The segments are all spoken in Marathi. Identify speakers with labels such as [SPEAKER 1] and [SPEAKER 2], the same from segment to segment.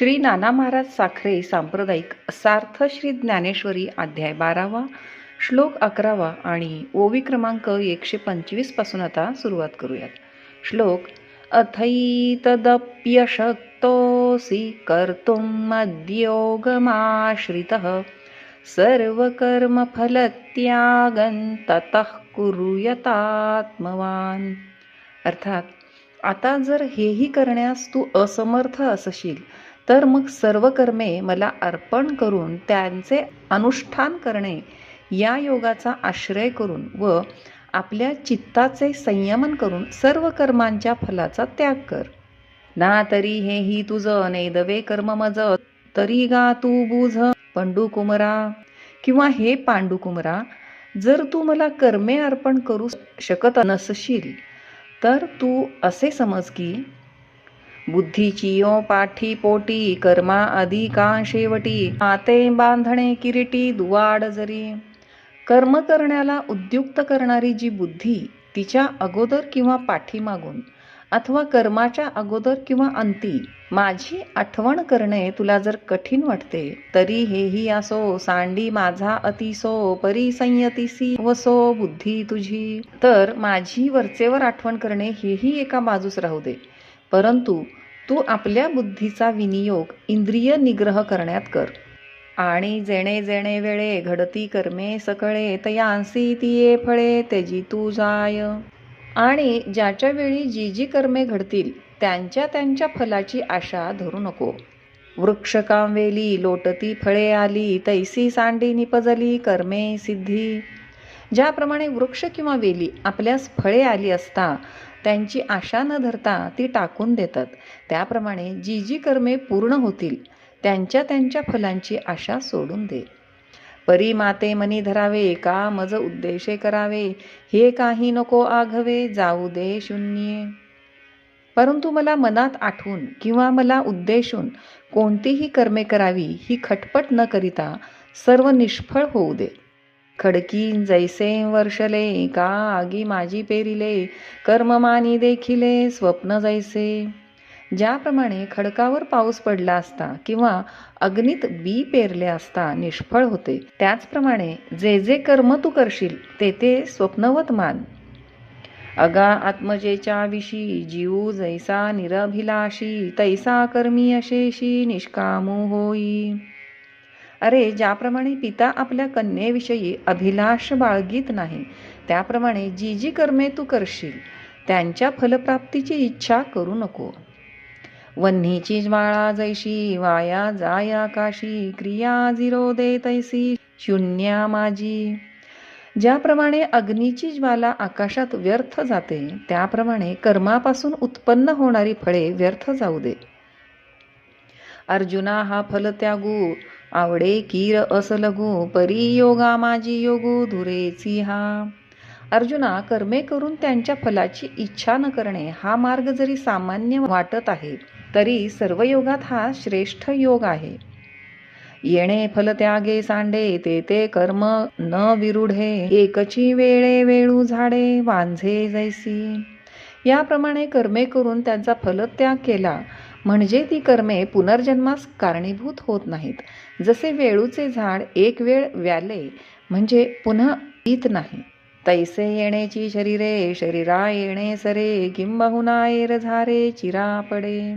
[SPEAKER 1] श्री नाना महाराज साखरे सांप्रदायिक सार्थ श्री ज्ञानेश्वरी अध्याय बारावा श्लोक अकरावा आणि ओवी क्रमांक एकशे पंचवीसपासून आता सुरुवात करूयात. श्लोक अथैतदप्यशक्तोऽसि कर्तुमद्योगमाश्रितः सर्वकर्मफलत्यागं ततः कुरुयतात्मवान. अर्थात आता जर हेही करण्यास तू असमर्थ असशील तर मग सर्व कर्मे मला अर्पण करून त्यांचे अनुष्ठान करणे या योगाचा आश्रय करून व आपल्या चित्ताचे संयमन करून सर्व कर्मांच्या फलाचा त्याग कर. ना तरी हे ही तुझं नेदवे कर्म मज तरी गा तू बुझ पंडुकुमरा. किंवा हे पांडुकुमरा जर तू मला कर्मे अर्पण करू शकत नसशील तर तू असे समज की बुद्धीची यो पाठी पोटी कर्मा अधिका शेवटी. आते बांधणे किरीटी दुवाड जरी. कर्म करण्याला उद्युक्त करणारी जी बुद्धी तिच्या अगोदर किंवा पाठीमागून अथवा कर्माच्या अगोदर किंवा अंती माझी आठवण करणे तुला जर कठीण वाटते तरी हेही असो सांडी माझा अतिसो परिसंयतीसी वसो बुद्धी तुझी. तर माझी वरचेवर आठवण करणे हेही एका बाजूस राहू दे. परंतु तू आपल्या बुद्धीचा विनियोग इंद्रिय निग्रह करण्यात कर. आणि जेणे जेणे वेळे घडती कर्मे सकळे तयांसी तिये फळे तेजी तू जाय. आणि ज्याच्या वेळी जी जी कर्मे घडतील त्यांच्या त्यांच्या फलाची आशा धरू नको. वृक्षकाम वेली लोटती फळे आली तैसी सांडी निपजली कर्मे सिद्धी. ज्याप्रमाणे वृक्ष किंवा वेली आपल्यास फळे आली असता त्यांची आशा न धरता ती टाकून देतात. त्याप्रमाणे जी जी कर्मे पूर्ण होतील त्यांच्या त्यांच्या फलांची आशा सोडून दे. परी माते मनी धरावे का मज उद्देशे करावे हे काही नको आघवे जाऊ दे शून्ये. परंतु मला मनात आठवून किंवा मला उद्देशून कोणतीही कर्मे करावी ही खटपट न करिता सर्व निष्फळ होऊ दे. खडकीन जैसे वर्षले का आगी माझी पेरिले? कर्ममानी देखिले स्वप्न जैसे. ज्याप्रमाणे खडकावर पाऊस पडला असता किंवा अग्नीत बी पेरले असता निष्फळ होते त्याचप्रमाणे जे जे कर्म तू करशील ते ते स्वप्नवत मान. अगा आत्मजेच्या विशी जीव जैसा निरभिलाशी तैसा कर्मी अशेशी निष्कामू होई. अरे ज्याप्रमाणे पिता आपल्या कन्येविषयी अभिलाष बाळगीत नाही त्याप्रमाणे जी जी कर्मे तू करशील त्यांच्या फलप्राप्तीची इच्छा करू नको. वन्हीची ज्वाळा जैशी वाया जाय आकाशी क्रिया झिरो दे तैसी शून्या माझी ज्याप्रमाणे अग्नीची ज्वाला आकाशात व्यर्थ जाते त्याप्रमाणे कर्मापासून उत्पन्न होणारी फळे व्यर्थ जाऊ दे. अर्जुना हा फल त्यागू आवडे कीर असलगू परी योगा माझी योगो धुरेची हा अर्जुना कर्मे करून त्यांच्या फलाची इच्छा न करणे हा मार्ग जरी सामान्य वाटत आहे तरी सर्व योगात हा श्रेष्ठ योग आहे. येणे फलत्यागे सांडे ते ते कर्म न विरुढे एकची वेळे वेळू झाडे वांझे जैसी. याप्रमाणे कर्मे करून त्यांचा फलत्याग केला म्हणजे ती कर्मे पुनर्जन्मास कारणीभूत होत नाहीत. जसे वेळूचे झाड एक वेळ व्याले म्हणजे पुन्हा येत नाही. तैसे येण्याची शरीरे शरीरा येणे सरे किंबहुना एर झारे चिरा पडे.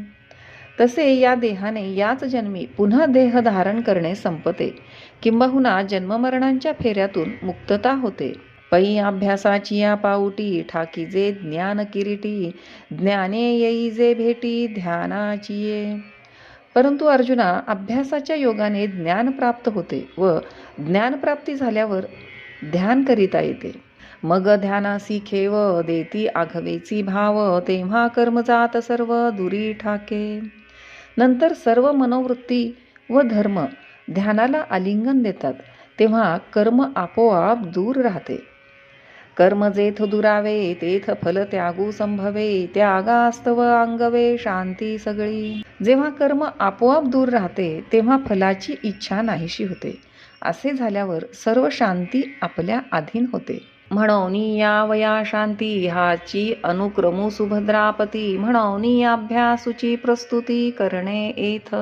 [SPEAKER 1] तसे या देहाने याच जन्मी पुन्हा देह धारण करणे संपते. किंबहुना जन्ममरणांच्या फेऱ्यातून मुक्तता होते. पै अभ्यासाची या पाऊटी ठाकीजे ज्ञान किरीटी ज्ञाने येई जे भेटी ध्यानाची ये. परंतु अर्जुना अभ्यासाच्या योगाने ज्ञान प्राप्त होते व ज्ञानप्राप्ती झाल्यावर ध्यान करिता येते. मग ध्यानासी खेव देती आघवेची भाव तेव्हा कर्म जात सर्व दुरी ठाके. नंतर सर्व मनोवृत्ती व धर्म ध्यानाला आलिंगन देतात तेव्हा कर्म आपोआप दूर राहते. कर्म जेथ दुरावे तेथ फल त्यागू संभवे त्यागास्तव अंगवे शांती सगळी. जेव्हा कर्म आपोआप दूर राहते तेव्हा फलाची इच्छा नाहीशी होते. असे झाल्यावर सर्व शांती आपल्या अधीन होते. म्हणून या वया शांती हाची अनुक्रमू सुभद्रापती म्हणून अभ्यासूची प्रस्तुती करणे येथ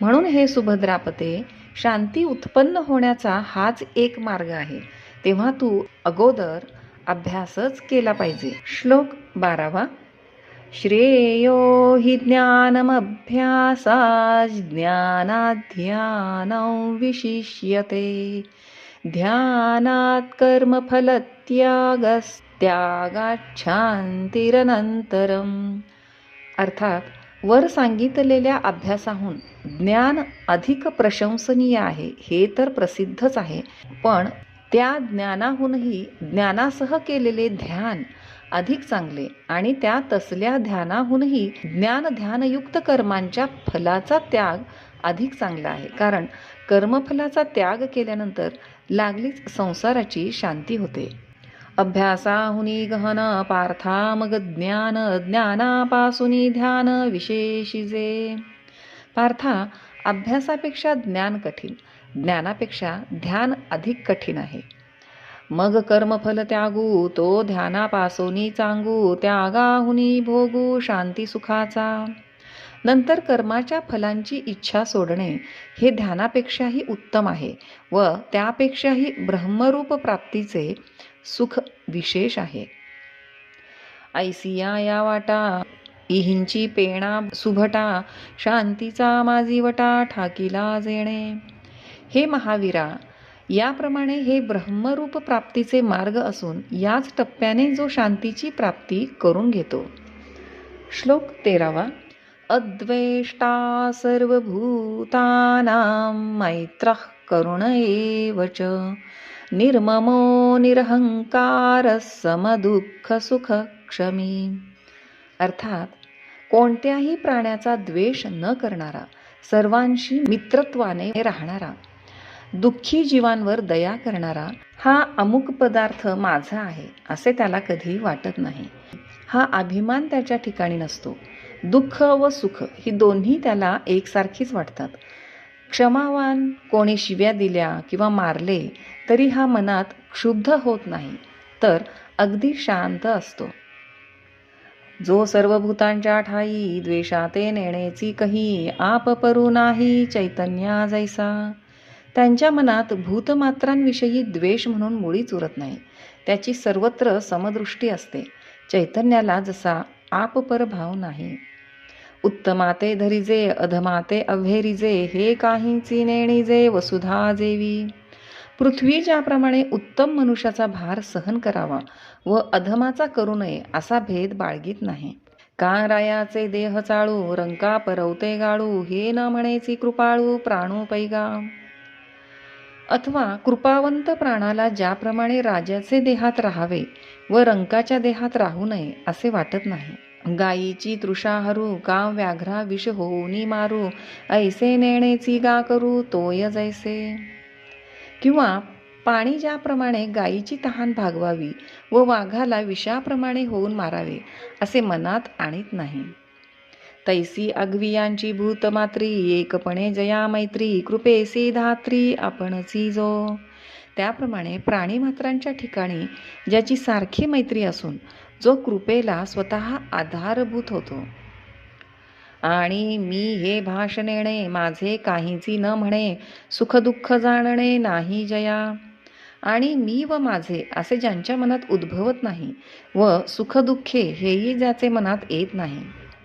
[SPEAKER 1] म्हणून हे सुभद्रापते शांती उत्पन्न होण्याचा हाच एक मार्ग आहे. तेव्हा तू अगोदर अभ्यासच केला पाहिजे. श्लोक बारावा. श्रेयो हि ज्ञानमभ्यासा ज्ञानाध्यानं विशिष्यते. ध्यानात् कर्मफलत्यागस्त्यागाच्छांतिरनंतरम अर्थात वर सांगितलेल्या अभ्यासाहून ज्ञान अधिक प्रशंसनीय आहे हे तर प्रसिद्धच आहे. पण त्या ज्ञानाहूनही ज्ञानासह केलेले ध्यान अधिक चांगले आणि त्या तसल्या ध्यानाहूनही ज्ञान ध्यानयुक्त कर्मांच्या फलाचा त्याग अधिक चांगला आहे. कारण कर्मफलाचा त्याग केल्यानंतर लागलीच संसाराची शांती होते. अभ्यासाहुनी गहन पार्था मग ज्ञान ज्ञानापासूनी ध्यान विशेषिजे. पार्था अभ्यासापेक्षा ज्ञान कठीण. ज्ञानापेक्षा ध्यान अधिक कठीण आहे. मग कर्मफल त्यागू तो ध्यानापासोनी चांगू त्यागाहुनी भोगू शांती सुखाचा. नंतर कर्माच्या फलांची इच्छा सोडणे हे ध्यानापेक्षाही उत्तम आहे व त्यापेक्षाही ब्रह्मरूप प्राप्तीचे सुख विशेष आहे. ऐसिया या वाटा इहिंची पेणा सुभटा शांतीचा माझी वटा ठाकीला जेणे. हे महावीरा याप्रमाणे हे ब्रह्मरूप प्राप्तीचे मार्ग असून याच टप्प्याने जो शांतीची प्राप्ती करून घेतो. श्लोक तेरावा. अद्वेष्टा सर्वभूतानां मैत्र करुण एव च. निर्ममो निरहंकार समदुःख सुख क्षमी अर्थात कोणत्याही प्राण्याचा द्वेष न करणारा सर्वांशी मित्रत्वाने राहणारा दुःखी जीवांवर दया करणारा हा अमुक पदार्थ माझा आहे असे त्याला कधी वाटत नाही. हा अभिमान त्याच्या ठिकाणी नसतो. दुःख व सुख ही दोन्ही त्याला एकसारखीच वाटतात. क्षमावान कोणी शिव्या दिल्या किंवा मारले तरी हा मनात क्षुब्ध होत नाही तर अगदी शांत असतो. जो सर्व भूतांच्या ठाई द्वेषाते नेणेची कही आप परू नाही चैतन्या जैसा. त्यांच्या मनात भूतमात्रांविषयी द्वेष म्हणून मुळीच उरत नाही. त्याची सर्वत्र समदृष्टी असते. चैतन्याला जसा आपपरभाव नाही. उत्तमाते धरिजे अधमाते अव्हेरिजे हे काहींची नेणीजे वसुधा जेवी. पृथ्वी ज्याप्रमाणे उत्तम मनुष्याचा भार सहन करावा व अधमाचा करू नये असा भेद बाळगीत नाही. का रायाचे देह चाळू रंका परवते गाळू हे न म्हणेची कृपाळू प्राणू पैगा. अथवा कृपावंत प्राणाला ज्याप्रमाणे राजाचे देहात राहावे व रंकाच्या देहात राहू नये असे वाटत नाही. गायीची तृषा हरू का व्याघ्रा विष होऊनी मारू ऐसे नेणेची गा करू तोय जैसे. किंवा पाणी ज्याप्रमाणे गायीची तहान भागवावी व वाघाला विषाप्रमाणे होऊन मारावे असे मनात आणीत नाही. तैसी अगवियांची भूतमात्री एकपणे जया मैत्री कृपेसी धात्री आपणची जो. त्याप्रमाणे प्राणीमात्रांच्या ठिकाणी ज्याची सारखी मैत्री असून जो कृपेला स्वतः आधारभूत होतो. आणि मी हे भाषणेणे माझे काहीची न म्हणे सुखदुःख जाणणे नाही जया. आणि मी व माझे असे ज्यांच्या मनात उद्भवत नाही व सुखदुःखे हेही ज्याचे मनात येत नाही.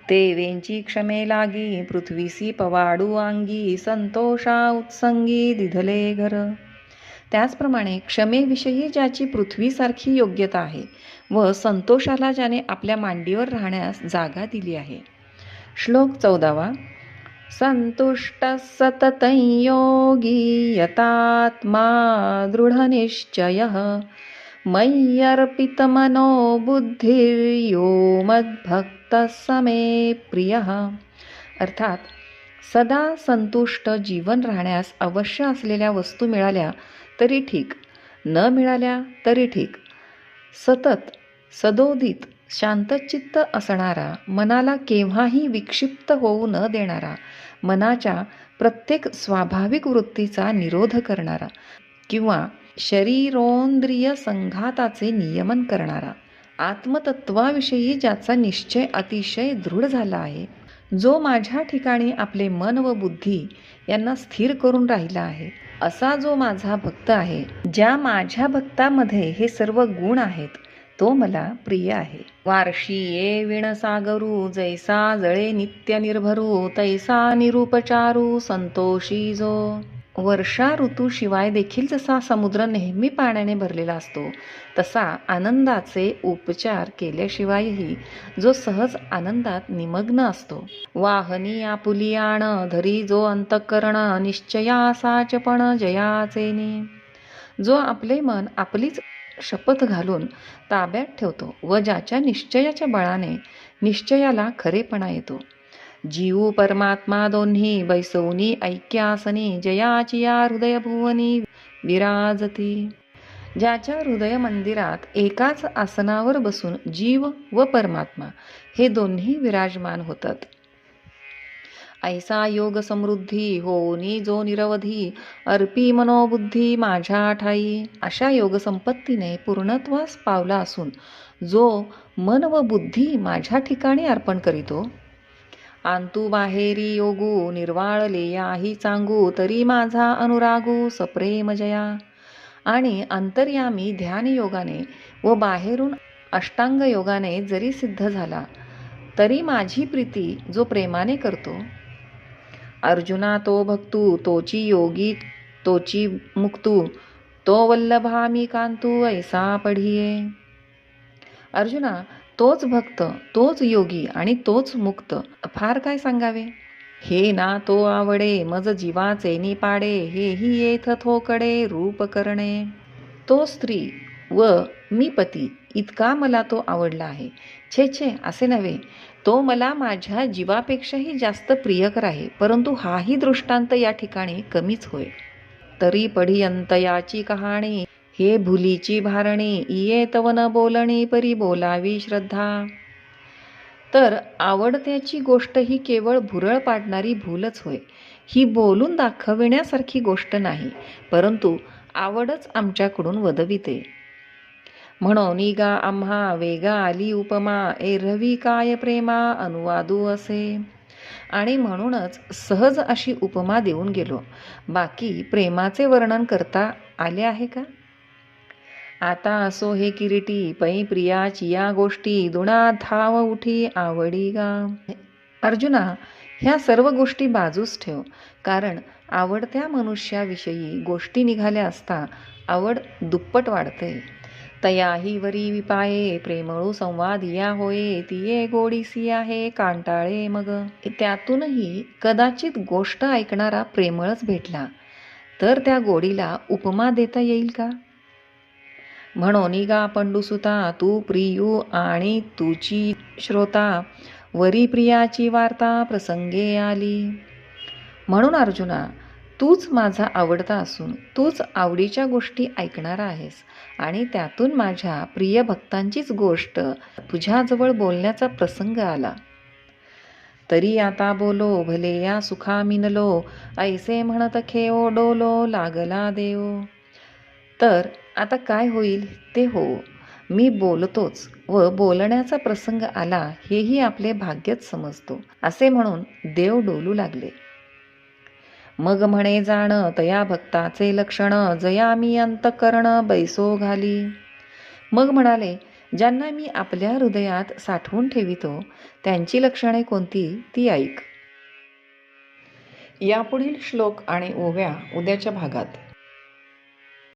[SPEAKER 1] ते वेंची क्षमे लागी पृथ्वीसी पवाडू अंगी संतोषा उत्संगी दिधले घर. त्याचप्रमाणे क्षमेविषयी ज्याची पृथ्वीसारखी योग्यता आहे व संतोषाला ज्याने आपल्या मांडीवर राहण्यास जागा दिली आहे. श्लोक चौदावा. संतुष्ट सततं योगी यतात्मा दृढनिश्चय. मय्यर्पितमनो बुद्धिर्यो मद्भक्त समे प्रिय। अर्थात सदा संतुष्ट जीवन राहण्यास अवश्य असलेल्या वस्तू मिळाल्या तरी ठीक न मिळाल्या तरी ठीक. सतत सदोदित शांतचित्त असणारा मनाला केव्हाही विक्षिप्त होऊ न देणारा मनाच्या प्रत्येक स्वाभाविक वृत्तीचा निरोध करणारा किंवा शरीरोंद्रिय संघाताचे नियमन करणारा आत्मतत्वाविषयी ज्याचा निश्चय अतिशय दृढ झाला आहे जो माझ्या ठिकाणी आपले मन व बुद्धी यांना स्थिर करून राहिला आहे असा जो माझा भक्त आहे ज्या माझ्या भक्तामध्ये हे सर्व गुण आहेत तो मला प्रिय आहे. वार्षी ये विणसागरू जैसा जळे नित्य निर्भरू तैसा निरुपचारू संतोषी जो वर्षा ऋतूशिवाय देखील जसा समुद्र नेहमी पाण्याने भरलेला असतो तसा आनंदाचे उपचार केल्याशिवायही जो सहज आनंदात निमग्न असतो. वाहनी आपुली धरी जो अंतःकरण निश्चया साचपण जयाचेने. जो आपले मन आपलीच शपथ घालून ताब्यात ठेवतो व ज्याच्या निश्चयाच्या बळाने निश्चयाला खरेपणा येतो. जीव परमात्मा दोन्ही बैसवनी ऐक्यासनी जयाची या हृदयभुवनी विराजती. ज्याच्या हृदय मंदिरात एकाच आसनावर बसून जीव व परमात्मा हे दोन्ही विराजमान होतात. ऐसा योग समृद्धी होनी जो निरवधी अर्पी मनोबुद्धी माझ्या ठाई अशा योग संपत्तीने पूर्णत्वास पावला असून जो मन व बुद्धी माझ्या ठिकाणी अर्पण करीतो आंतू बाहेरी योगू निर्वाळले याही चांगू तरी माझा अनुरागू सप्रेम जया. आणि अंतर्यामी ध्यान योगाने व बाहेरून अष्टांग योगाने जरी सिद्ध झाला तरी माझी प्रीती जो प्रेमाने करतो. अर्जुना तो भक्तू तोची योगी तोची मुक्तू तो वल्लभा मी कांतू ऐसा पढिये. अर्जुना तोच भक्त तोच योगी आणि तोच मुक्त. फार काय सांगावे? हे ना तो आवडे मज जीवाचे निपाडे हेही येथ थोकडे रूप करणे. तो स्त्री व मी पती इतका मला तो आवडला आहे. छे छे असे नव्हे. तो मला माझ्या जीवापेक्षाही जास्त प्रियकर आहे परंतु हाही दृष्टांत या ठिकाणी कमीच होय. तरी पढियंत याची कहाणी हे भुलीची भारणी इये तवन बोलणी परी बोलावी श्रद्धा. तर आवडत्याची गोष्ट ही केवळ भुरळ पाडणारी भूलच होय. ही बोलून दाखविण्यासारखी गोष्ट नाही परंतु आवडच आमच्याकडून वदविते. म्हणून गा आम्हा वेगा आली उपमा एरवी काय प्रेमा अनुवादू असे. आणि म्हणूनच सहज अशी उपमा देऊन गेलो. बाकी प्रेमाचे वर्णन करता आले आहे का? आता असो हे किरीटी पै प्रियाची या गोष्टी दुणा धाव उठी आवडी गा. अर्जुना ह्या सर्व गोष्टी बाजूस ठेव कारण आवडत्या मनुष्याविषयी गोष्टी निघाल्या असता आवड दुप्पट वाढते. तयाही वरी विपाये प्रेमळू संवाद या होये तिये गोडीसी आहे कांटाळे मग. त्यातूनही कदाचित गोष्ट ऐकणारा प्रेमळच भेटला तर त्या गोडीला उपमा देता येईल का? म्हणून गा पंडुसुता तू प्रियू आणि तुची श्रोता. वरी प्रियाची वार्ता प्रसंगे आली. म्हणून अर्जुना तूच माझा आवडता असून तूच आवडीच्या गोष्टी ऐकणार आहेस आणि त्यातून माझ्या प्रिय भक्तांचीच गोष्ट तुझ्याजवळ बोलण्याचा प्रसंग आला. तरी आता बोलो भले या सुखा मिनलो. ऐसे म्हणत खेओ डोलो लागला देव तर आता काय होईल ते हो मी बोलतोच व बोलण्याचा प्रसंग आला हेही आपले भाग्यच समजतो असे म्हणून देव डोलू लागले. मग म्हणे जाण तया भक्ताचे लक्षण जया मी अंतकरण बैसो घाली. मग म्हणाले ज्यांना मी आपल्या हृदयात साठवून ठेवितो त्यांची लक्षणे कोणती ती ऐक. यापुढील श्लोक आणि ओव्या उद्याच्या भागात.